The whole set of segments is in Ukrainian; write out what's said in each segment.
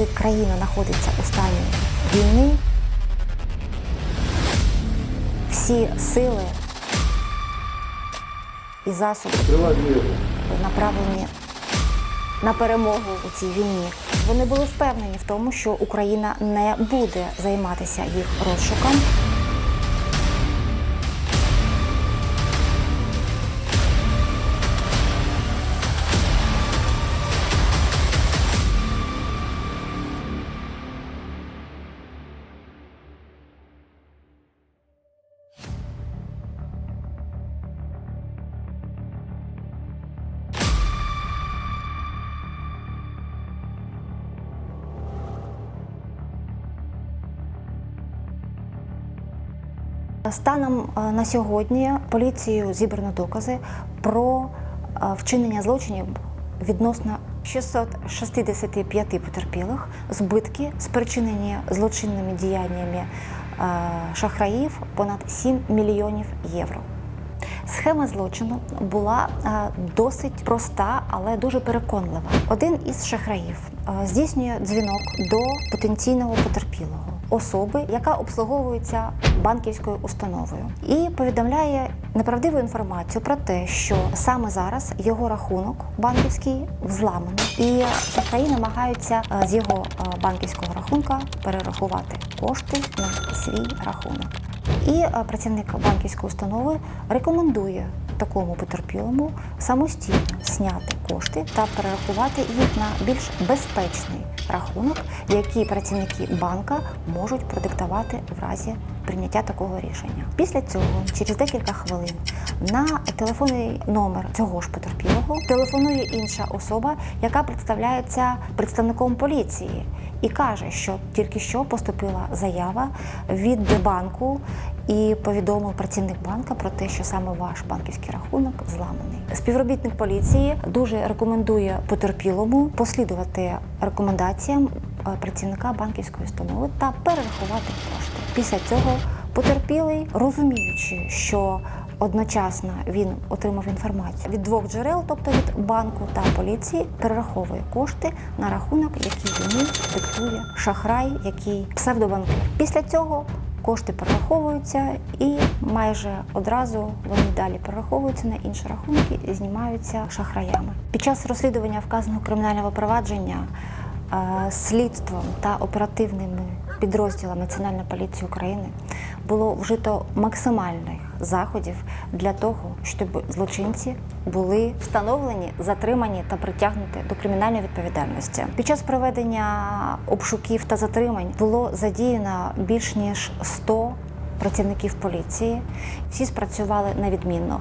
коли країна знаходиться у стані війни, всі сили і засоби направлені на перемогу у цій війні. Вони були впевнені в тому, що Україна не буде займатися їх розшуком. Станом е, на сьогодні поліцією зібрано докази про е, вчинення злочинів відносно 665 потерпілих, збитки, спричинені злочинними діяннями е, шахраїв понад 7 мільйонів євро. Схема злочину була досить проста, але дуже переконлива. Один із шахраїв здійснює дзвінок до потенційного потерпілого особи, яка обслуговується банківською установою, і повідомляє неправдиву інформацію про те, що саме зараз його рахунок банківський взламаний, і шахраї намагаються е, з його е, банківського рахунка перерахувати кошти на свій рахунок. І е, працівник банківської установи рекомендує такому потерпілому самостійно зняти кошти та перерахувати їх на більш безпечний рахунок, який працівники банка можуть продиктувати в разі прийняття такого рішення. Після цього, через декілька хвилин, на телефонний номер цього ж потерпілого телефонує інша особа, яка представляється представником поліції і каже, що тільки що поступила заява від банку і повідомив працівник банка про те, що саме ваш банківський рахунок зламаний. Співробітник поліції дуже рекомендує потерпілому послідувати рекомендаціям е, працівника банківської установи та перерахувати кошти. Після цього потерпілий, розуміючи, що Одночасно він отримав інформацію від двох джерел, тобто від банку та поліції, перераховує кошти на рахунок, який йому диктує шахрай, який псевдобанкир. Після цього кошти перераховуються і майже одразу вони далі перераховуються на інші рахунки і знімаються шахраями. Під час розслідування вказаного кримінального провадження е, слідством та оперативними підрозділами Національної поліції України було вжито максимальних заходів для того, щоб злочинці були встановлені, затримані та притягнуті до кримінальної відповідальності. Під час проведення обшуків та затримань було задіяно більш ніж 100 працівників поліції. Всі спрацювали невідмінно.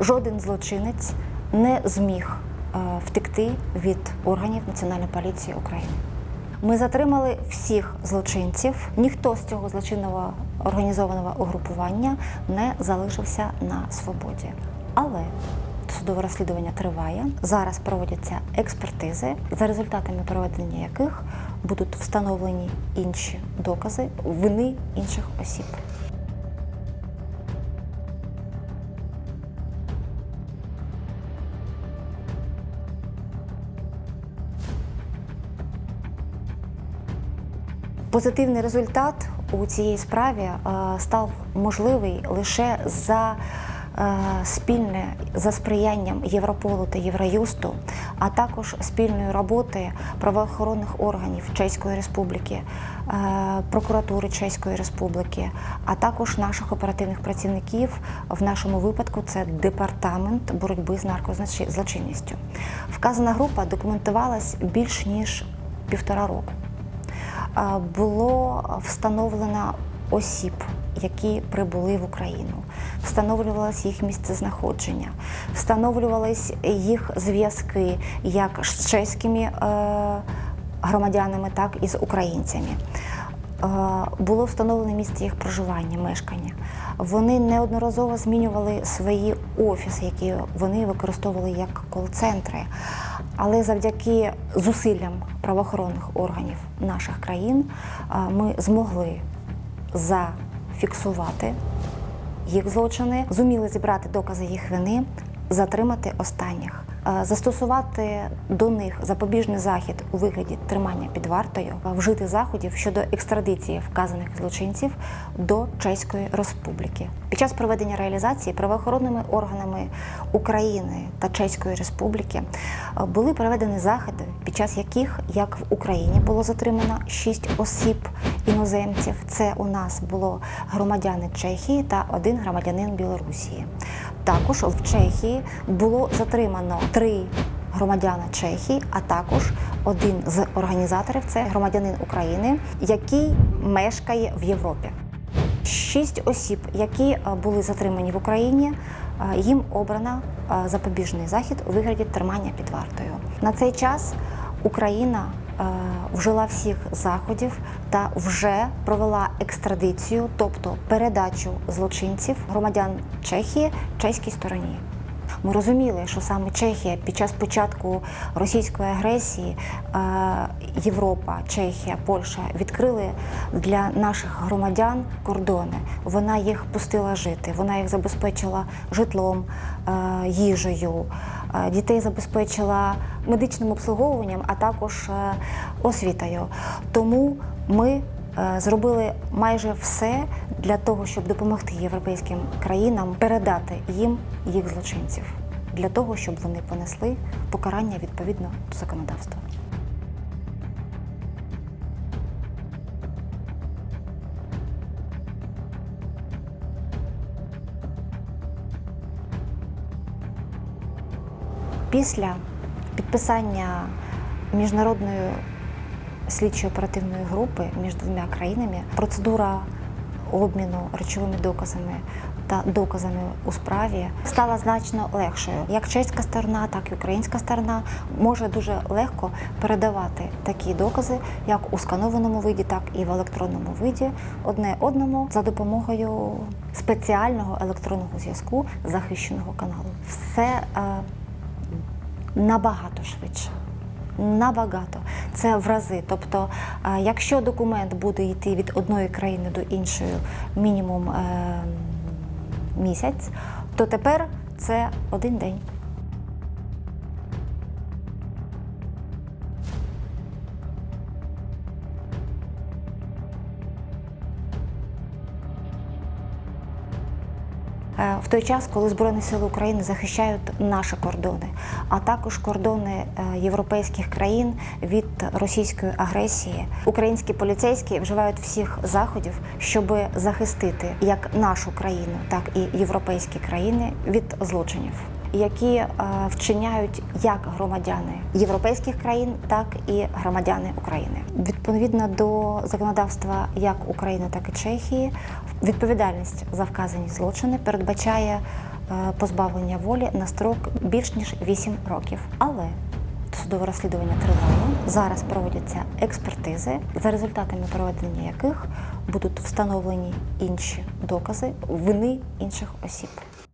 Жоден злочинець не зміг е, втекти від органів Національної поліції України. Ми затримали всіх злочинців. Ніхто з цього злочинного організованого угрупування не залишився на свободі. Але судове розслідування триває. Зараз проводяться експертизи, за результатами проведення яких будуть встановлені інші докази вини інших осіб. Позитивний результат у цій справі е, став можливий лише за е, спільне за сприянням Європолу та Євроюсту, а також спільної роботи правоохоронних органів Чеської Республіки, е, прокуратури Чеської Республіки, а також наших оперативних працівників. В нашому випадку це департамент боротьби з наркозлочинністю. Вказана група документувалась більш ніж півтора року було встановлено осіб, які прибули в Україну, встановлювалось їх місцезнаходження, встановлювались їх зв'язки як з чеськими е, громадянами, так і з українцями. Е, Було встановлене місце їх проживання, мешкання. Вони неодноразово змінювали свої офіси, які вони використовували як кол-центри. Але завдяки зусиллям правоохоронних органів наших країн е, ми змогли зафіксувати їх злочини, зуміли зібрати докази їх вини затримати останніх, застосувати до них запобіжний захід у вигляді тримання під вартою, е, вжити заходів щодо екстрадиції вказаних злочинців до Чеської Республіки. Під час проведення реалізації правоохоронними органами України та Чеської Республіки е, були проведені заходи, під час яких як в Україні було затримано шість осіб іноземців. Це у нас було громадяни Чехії та один громадянин Білорусі. Також в Чехії було затримано три громадяни Чехії, а також один з організаторів це громадянин України, який мешкає в Європі. Шість осіб, які е, були затримані в Україні, е, їм обрано е, запобіжний захід у вигляді тримання під вартою. На цей час Україна вжила всіх заходів та вже провела екстрадицію, тобто передачу злочинців громадян Чехії чеській стороні. Ми розуміли, що саме Чехія під час початку російської агресії е, Європа, Чехія, Польща відкрили для наших громадян кордони. Вона їх пустила жити, вона їх забезпечила житлом, е, їжею, е, дітей забезпечила медичним обслуговуванням, а також е, освітою. Тому ми е, зробили майже все для того, щоб допомогти європейським країнам передати їм їх злочинців, для того, щоб вони понесли покарання відповідно до законодавства. Після підписання міжнародної слідчо-оперативної групи між двома країнами процедура обміну речовими доказами та доказами у справі стала значно легшою. Як чеська сторона, так і українська сторона може дуже легко передавати такі докази, як у сканованому виді, так і в електронному виді, одне одному за допомогою спеціального електронного зв'язку захищеного каналу. Все е, набагато швидше. Набагато це в рази. Тобто, е, якщо документ буде йти від одної країни до іншої мінімум е, місяць, то тепер це один день. В той час, коли Збройні Сили України захищають наші кордони, а також кордони е, європейських країн від російської агресії, українські поліцейські вживають всіх заходів, щоб захистити як нашу країну, так і європейські країни від злочинів. Які е, вчиняють як громадяни європейських країн, так і громадяни України, відповідно до законодавства як України, так і Чехії, відповідальність за вказані злочини передбачає е, позбавлення волі на строк більш ніж 8 років. Але судове розслідування триває. Зараз проводяться експертизи, за результатами проведення яких будуть встановлені інші докази вини інших осіб.